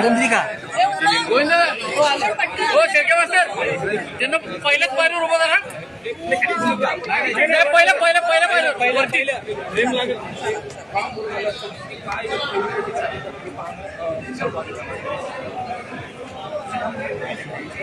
रंद्रिका गोविंद हो त्यांना पहिल्याच पायरीवर उभं करा नाही, पहिलं पहिलं पहिलं वरती.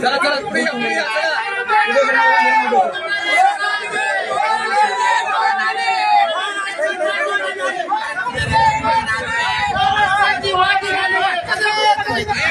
चला चला right.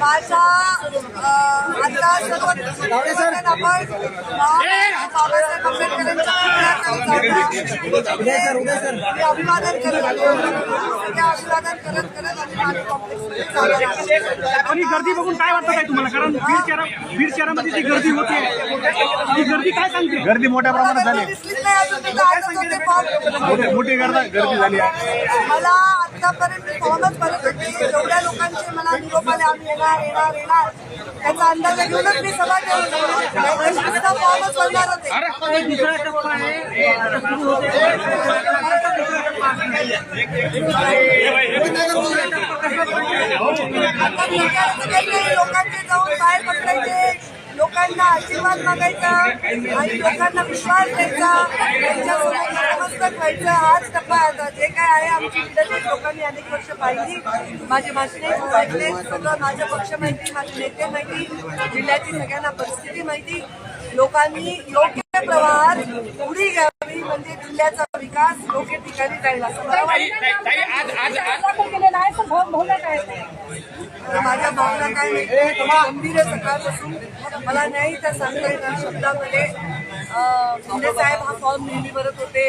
माझा आता सर्व आपण बाबासाहेब आंबेडकरांच्या मी अभिवादन करत अभिवादन करत करत. आणि गर्दी बघून काय वाटतं काय तुम्हाला? कारण बीड शहरा बीड शहरामध्ये जी गर्दी होते ती गर्दी काय सांगते? गर्दी मोठ्या प्रमाणात झाली. मोठी गर्दी झाली. आहे मला आतापर्यंत फॉर्मच भरत होते. जेवढ्या लोकांचे मला निरोप आले आम्ही येणार येणार येणार. त्याचा अंदाज घेऊनच मी सभा ठेवली फॉर्मच भरणार होते. आता काही नाही, लोकांचे जाऊन बाहेर पकडायचे. लोकांना आशीर्वाद मागायचा आणि लोकांना विश्वास द्यायचा त्यांच्यासमोर नतमस्तक व्हायचं. हाच टप्पा आहे आता. जे काय आहे आमची लिडरशिप लोकांनी अनेक वर्ष पाहिली. माझे भाषणे खूप ऐकले. सगळं पक्ष माहिती माझे नेते माहिती जिल्ह्याची सगळ्यांना परिस्थिती माहिती. लोकांनी योग्य प्रवाहात उडी घ्यावी जिल्ह्याचा विकास योग्य ठिकाणी जाईल असं मला वाटतं. तर माझ्या भावना काय माहिती गंभीर सकाळपासून. मला नाही त्या सांगता येणार शब्दामध्ये. अं, शिंदे साहेब हा फॉर्म नेहमी भरत होते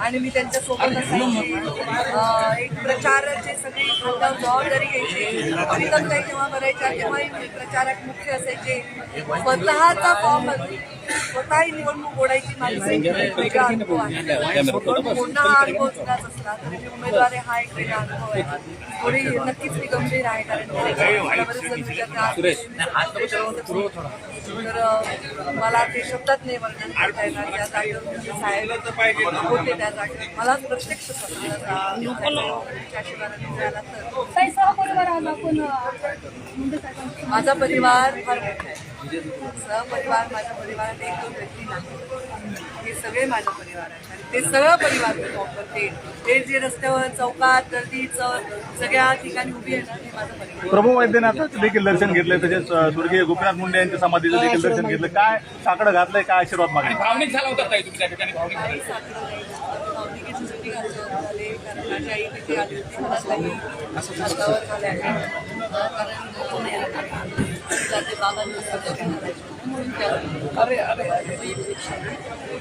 आणि मी त्यांच्यासोबत असायची अं, एक प्रचाराची सगळी खांद्यावर जबाबदारी घ्यायची. प्रीतम ताई जेव्हा भरायच्या तेव्हाही मी प्रचारक मुख्य असायचे स्वतःचा फॉर्म स्वतःही निवडणूक ओढायची माझी वेगळा अनुभव आहे. ओढणं हा अनुभव जुनाच असला तरी मी उमेदवार हा एक वेगळा अनुभव आहे. थोडी नक्कीच मी गंभीर आहे कारण तर मला ते शब्दात नाही वर्णन करता येणार. त्या जागेवर साहेब होते त्या जागेवर. मला प्रत्यक्ष मिळाला तर माझा परिवार फार मोठा आहे. सहपरिवार माझ्या परिवारात एक दोन व्यक्ती नाही सगळे माझा परिवार आहे आणि ते सगळं परिवार मी करते. ते जे रस्त्यावर चौकात गर्दी चौक सगळ्या ठिकाणी उभी आहे ना ते माझं परिवार प्रभू वैद्यनाथाचं देखील दर्शन घेतलंय तसेच अं, स्वर्गीय गोपीनाथ मुंडे यांच्या समाधीचं देखील दर्शन घेतलं. काय साकडं घातलंय काय आशीर्वाद मागले भावनिक झाला होता ताई तुमच्या ठिकाणी भावनिक झाला. काही नाही सुट्टी घालून झाले कारण माझी आई तिथे आली होती मला काही हातावर कारण बाबांना सगळं काही करायचं. म्हणून त्या-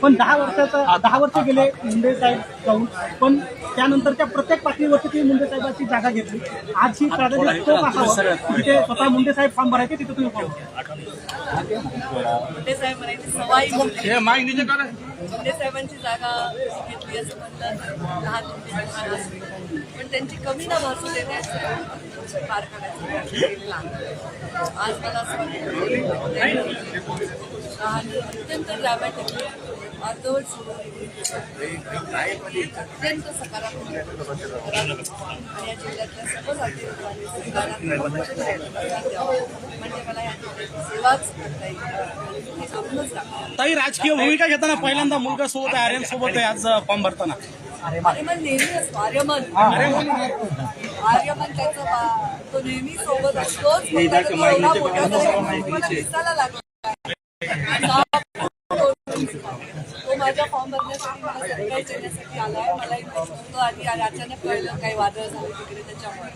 पण दहा वर्षाचा दहा वर्ष गेले मुंडे साहेब जाऊन पण त्यानंतरच्या प्रत्येक पातळीवरती ती मुंडे साहेबांची जागा घेतली. आज ही प्रादेशिक स्कोप असावं जिथे स्वतः मुंडे साहेब फॉर्म भरायचे तिथे तुम्ही फॉर्म मुंडे साहेब म्हणायचे सवाई हे साहेबांची जागा घेतली असं म्हणलं लहान. पण त्यांची कमी न भासू देण्याचं पार करायचं केलेला आज मला असं वाटतं. आणि अत्यंत ड्रॅमॅटिकली अर्धवट अत्यंत सकारात्मक या जिल्ह्यातल्या सर्व जाती लोकांनी म्हणजे मला या सेवाच करता येईल. ताई राजकीय भूमिका घेताना पहिल्यांदा मुलगा सोबत आहे आर्यन सोबत आहे आज फॉर्म भरताना. आर्यमन नेहमी असतो आर्यमन आर्यमन त्याचं बा- तो नेहमी सोबत असतोच. दिसायला लागला. तो माझ्या फॉर्म भरण्यासाठी मला सरप्राईज देण्यासाठी आलाय मला इंटरेस्ट होतो आधी आणि अचानक कळलं काही वादळ झाले तिकडे त्याच्यामुळे.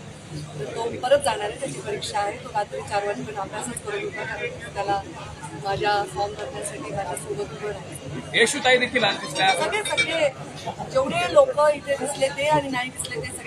तो परत जाणार आहे त्याची परीक्षा आहे. तो रात्री चार वाजेपर्यंत अभ्यासच करत होता कारण त्याला माझ्या फॉर्म भरण्यासाठी माझ्यासोबत उभं दिसल्या सगळे सगळे. जेवढे लोक इथे दिसले ते आणि नाही दिसले ते सगळे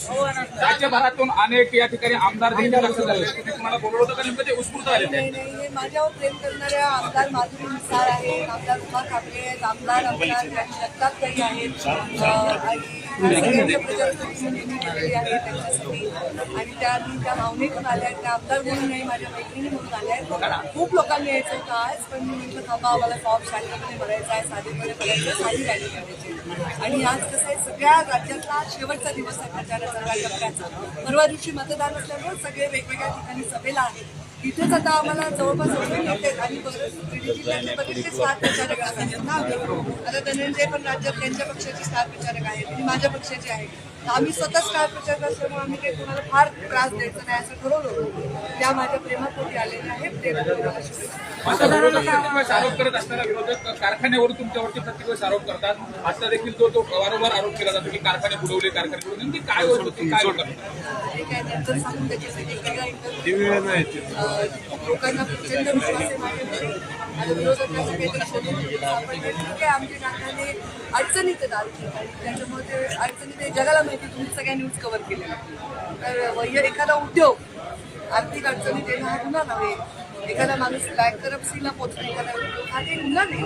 राज्यभरातून अनेक या ठिकाणी आमदार देखील लक्ष झाले तुम्ही तुम्हाला बोलवलं होतं का नेमकं ते उत्स्फूर्त आले हे माझ्यावर प्रेम करणाऱ्या आमदार माधुरी मिसाळ आहेत आमदार उमा कापले आहेत आमदार आमदार जगतापताई आहेत अं, आणि त्या मी त्या भावनेतून आल्या आहेत त्या आमदार म्हणून नाही माझ्या मैत्रिणी म्हणून आल्या आहेत खूप लोकांनी यायचं होतं आज पण मी म्हटलं थांबा आम्हाला फॉर्म शांतपणे भरायचा आहे साधेपणे भरायचं साधी आणि आज कसं आहे सगळ्या राज्यातला शेवटचा दिवस आहे प्रचाराचा या टप्प्याचा परवा दिवशी मतदान असल्यामुळे सगळे वेगवेगळ्या ठिकाणी सभेला आहेत. इथेच आता आम्हाला जवळपास एवढे नेते आणि बरेच बीड जिल्ह्यातले बरेचसे स्टार प्रचारक आहेत ना आता धनंजय पण राज्यात त्यांच्या पक्षाचे स्टार प्रचारक आहेत माझ्या पक्षाचे आहेत. आम्ही स्वतः स्टार प्रचारक असल्यामुळे आम्ही काही कोणाला फार त्रास द्यायचा नाही असं ठरवलं होतं. त्या माझ्या प्रेमापोटी आलेल्या आहेत ते आरोप करत असताना विरोधक कारखान्यावर तुमच्यावरती प्रत्येक वेळेस आरोप करतात? आता देखील तो तो वारंवार आरोप केला जातो की कारखाने बुडवले कारखाने बुडवले. नेमकी काय होत? होती काय हे काय लोकांना प्रचंड विश्वास आहे आणि आपण हे आमचे अडचणीत आहेत आणखी आणि त्याच्यामुळे ते अडचणी ते जगाला माहिती तुम्ही सगळ्या न्यूज कव्हर केल्या तर वैय एखादा उद्योग आर्थिक अडचणीत येणं हा गुन्हा नव्हे. एखादा माणूस बँक करप्सीला पोचणे एखादा उद्योग हा काही गुन्हा नाही.